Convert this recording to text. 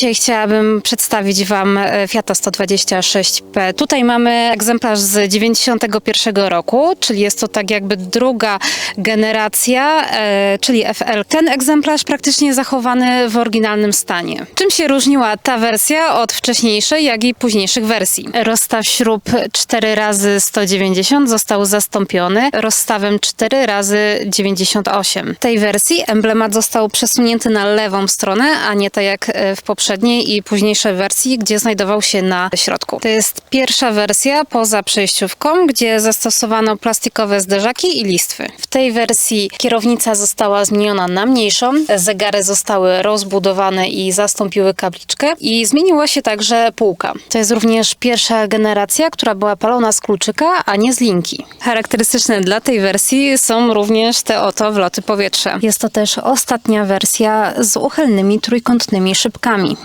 Dzisiaj chciałabym przedstawić Wam e, Fiata 126P. Tutaj mamy egzemplarz z 91 roku, czyli jest to tak jakby druga generacja, e, czyli FL. Ten egzemplarz praktycznie zachowany w oryginalnym stanie. Czym się różniła ta wersja od wcześniejszej, jak i późniejszych wersji? Rozstaw śrub 4 razy 190 został zastąpiony rozstawem 4 razy 98. W tej wersji emblemat został przesunięty na lewą stronę, a nie tak jak e, w poprzedniej i późniejszej wersji, gdzie znajdował się na środku. To jest pierwsza wersja poza przejściówką, gdzie zastosowano plastikowe zderzaki i listwy. W tej wersji kierownica została zmieniona na mniejszą, zegary zostały rozbudowane i zastąpiły kapliczkę i zmieniła się także półka. To jest również pierwsza generacja, która była palona z kluczyka, a nie z linki. Charakterystyczne dla tej wersji są również te oto wloty powietrza. Jest to też ostatnia wersja z uchylnymi trójkątnymi szybkami.